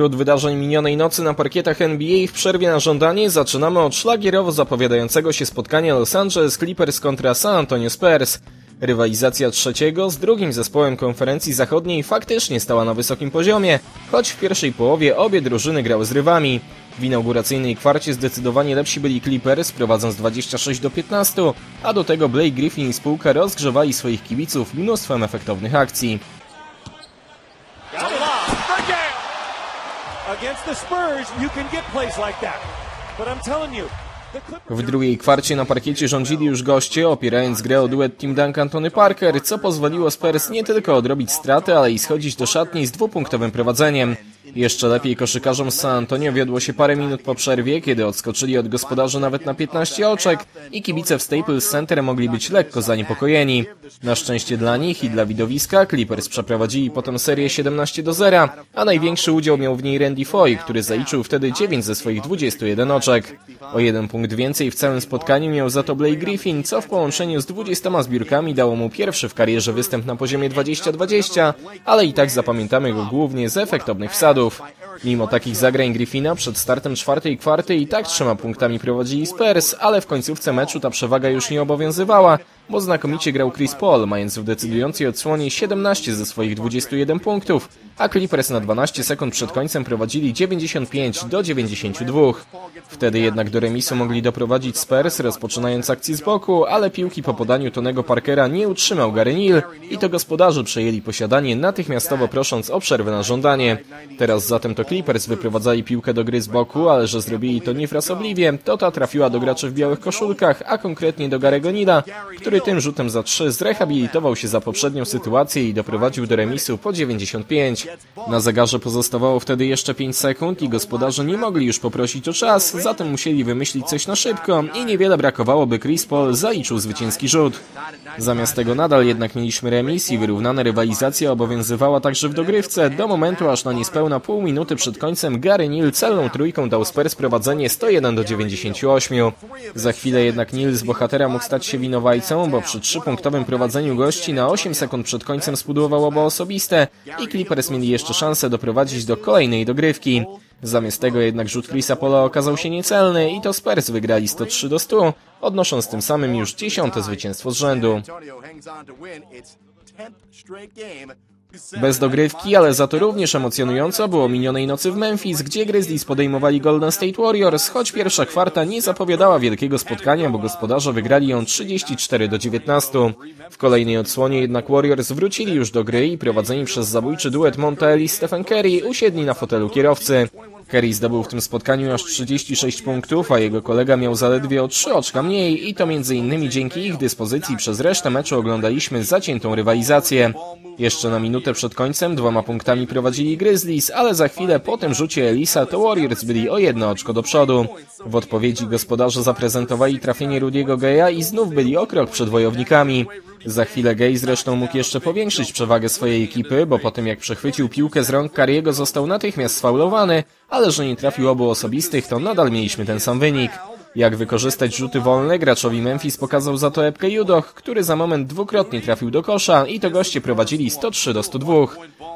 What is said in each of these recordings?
Skrót wydarzeń minionej nocy na parkietach NBA w przerwie na żądanie zaczynamy od szlagierowo zapowiadającego się spotkania Los Angeles Clippers kontra San Antonio Spurs. Rywalizacja trzeciego z drugim zespołem konferencji zachodniej faktycznie stała na wysokim poziomie, choć w pierwszej połowie obie drużyny grały z rywami. W inauguracyjnej kwarcie zdecydowanie lepsi byli Clippers, prowadząc 26 do 15, a do tego Blake Griffin i spółka rozgrzewali swoich kibiców mnóstwem efektownych akcji. W drugiej kwarcie na parkiecie rządzili już goście, opierając grę o duet Team Duncan Tony Parker, co pozwoliło Spurs nie tylko odrobić straty, ale i schodzić do szatni z dwupunktowym prowadzeniem. Jeszcze lepiej koszykarzom z San Antonio wiodło się parę minut po przerwie, kiedy odskoczyli od gospodarzy nawet na 15 oczek i kibice w Staples Center mogli być lekko zaniepokojeni. Na szczęście dla nich i dla widowiska Clippers przeprowadzili potem serię 17 do 0, a największy udział miał w niej Randy Foy, który zaliczył wtedy 9 ze swoich 21 oczek. O jeden punkt więcej w całym spotkaniu miał za to Blake Griffin, co w połączeniu z 20 zbiórkami dało mu pierwszy w karierze występ na poziomie 20-20, ale i tak zapamiętamy go głównie z efektownych wsadów. Mimo takich zagrań Griffina przed startem czwartej kwarty i tak trzema punktami prowadzili Spurs, ale w końcówce meczu ta przewaga już nie obowiązywała, bo znakomicie grał Chris Paul, mając w decydującej odsłonie 17 ze swoich 21 punktów, a Clippers na 12 sekund przed końcem prowadzili 95 do 92. Wtedy jednak do remisu mogli doprowadzić Spurs, rozpoczynając akcję z boku, ale piłki po podaniu Tonego Parkera nie utrzymał Gary Neal i to gospodarze przejęli posiadanie, natychmiastowo prosząc o przerwę na żądanie. Teraz zatem to Clippers wyprowadzali piłkę do gry z boku, ale że zrobili to niefrasobliwie, to ta trafiła do graczy w białych koszulkach, a konkretnie do Garego Nila, który tym rzutem za 3 zrehabilitował się za poprzednią sytuację i doprowadził do remisu po 95. Na zegarze pozostawało wtedy jeszcze 5 sekund i gospodarze nie mogli już poprosić o czas, zatem musieli wymyślić coś na szybko i niewiele brakowało, by Chris Paul zaliczył zwycięski rzut. Zamiast tego nadal jednak mieliśmy remis i wyrównana rywalizacja obowiązywała także w dogrywce, do momentu aż na niespełna pół minuty przed końcem Gary Neal celną trójką dał Spurs prowadzenie 101 do 98. Za chwilę jednak Neal z bohatera mógł stać się winowajcą, bo przy trzypunktowym prowadzeniu gości na 8 sekund przed końcem spudłował oba osobiste i Clippers mieli jeszcze szansę doprowadzić do kolejnej dogrywki. Zamiast tego jednak rzut Chrisa Pola okazał się niecelny i to Spurs wygrali 103 do 100, odnosząc tym samym już dziesiąte zwycięstwo z rzędu. Bez dogrywki, ale za to również emocjonująco było minionej nocy w Memphis, gdzie Grizzlies podejmowali Golden State Warriors, choć pierwsza kwarta nie zapowiadała wielkiego spotkania, bo gospodarze wygrali ją 34 do 19. W kolejnej odsłonie jednak Warriors wrócili już do gry i prowadzeni przez zabójczy duet Monta i Stephen Curry usiedli na fotelu kierowcy. Curry zdobył w tym spotkaniu aż 36 punktów, a jego kolega miał zaledwie o 3 oczka mniej i to między innymi dzięki ich dyspozycji przez resztę meczu oglądaliśmy zaciętą rywalizację. Jeszcze na minutę przed końcem dwoma punktami prowadzili Grizzlies, ale za chwilę po tym rzucie Elisa to Warriors byli o jedno oczko do przodu. W odpowiedzi gospodarze zaprezentowali trafienie Rudiego Geja i znów byli o krok przed wojownikami. Za chwilę Gay zresztą mógł jeszcze powiększyć przewagę swojej ekipy, bo po tym jak przechwycił piłkę z rąk Kariego został natychmiast sfaulowany, ale że nie trafił obu osobistych, to nadal mieliśmy ten sam wynik. Jak wykorzystać rzuty wolne, graczowi Memphis pokazał za to epkę Judoch, który za moment dwukrotnie trafił do kosza i to goście prowadzili 103 do 102.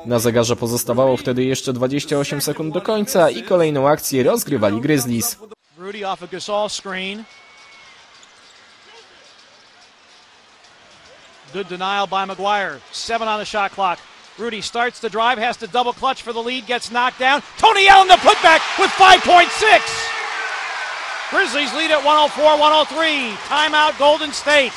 Na zegarze pozostawało wtedy jeszcze 28 sekund do końca i kolejną akcję rozgrywali Grizzlies. Good denial by McGuire. Seven on the shot clock. Rudy starts the drive, has to double clutch for the lead, gets knocked down. Tony Allen the putback with 5.6. Grizzlies lead at 104-103. Timeout Golden State.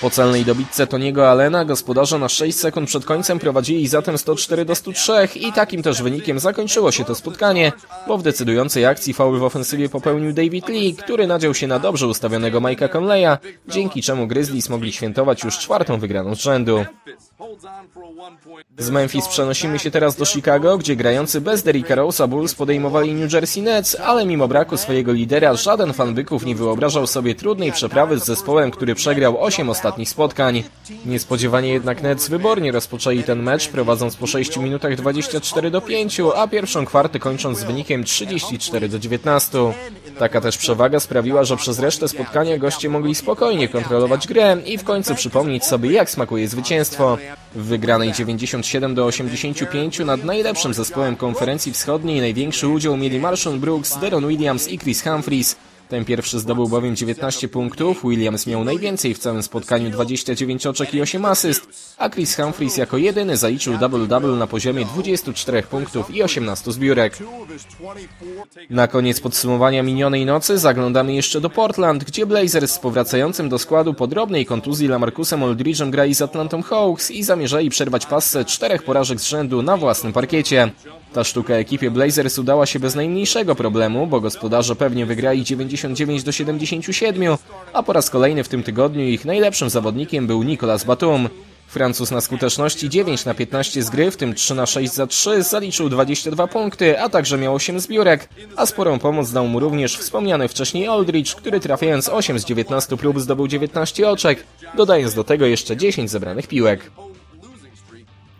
Po celnej dobitce Toniego Allena gospodarze na 6 sekund przed końcem prowadzili zatem 104 do 103 i takim też wynikiem zakończyło się to spotkanie, bo w decydującej akcji faul w ofensywie popełnił David Lee, który nadział się na dobrze ustawionego Mike'a Conleya, dzięki czemu Grizzlies mogli świętować już czwartą wygraną z rzędu. Z Memphis przenosimy się teraz do Chicago, gdzie grający bez Derricka Rose'a Bulls podejmowali New Jersey Nets, ale mimo braku swojego lidera żaden fan byków nie wyobrażał sobie trudnej przeprawy z zespołem, który przegrał 8 ostatnich spotkań. Niespodziewanie jednak Nets wybornie rozpoczęli ten mecz, prowadząc po 6 minutach 24 do 5, a pierwszą kwartę kończąc z wynikiem 34 do 19. Taka też przewaga sprawiła, że przez resztę spotkania goście mogli spokojnie kontrolować grę i w końcu przypomnieć sobie jak smakuje zwycięstwo. W wygranej 97 do 85 nad najlepszym zespołem konferencji wschodniej największy udział mieli Marshall Brooks, Deron Williams i Chris Humphries. Ten pierwszy zdobył bowiem 19 punktów, Williams miał najwięcej w całym spotkaniu 29 oczek i 8 asyst, a Chris Humphries jako jedyny zaliczył double-double na poziomie 24 punktów i 18 zbiórek. Na koniec podsumowania minionej nocy zaglądamy jeszcze do Portland, gdzie Blazers z powracającym do składu po drobnej kontuzji Lamarcusem Aldridge'em grali z Atlantą Hawks i zamierzali przerwać passę czterech porażek z rzędu na własnym parkiecie. Ta sztuka ekipie Blazers udała się bez najmniejszego problemu, bo gospodarze pewnie wygrali 99 do 77, a po raz kolejny w tym tygodniu ich najlepszym zawodnikiem był Nicolas Batum. Francuz na skuteczności 9 na 15 z gry, w tym 3 na 6 za 3, zaliczył 22 punkty, a także miał 8 zbiórek, a sporą pomoc dał mu również wspomniany wcześniej Aldridge, który trafiając 8 z 19 prób zdobył 19 oczek, dodając do tego jeszcze 10 zebranych piłek.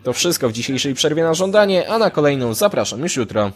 To wszystko w dzisiejszej przerwie na żądanie, a na kolejną zapraszam już jutro.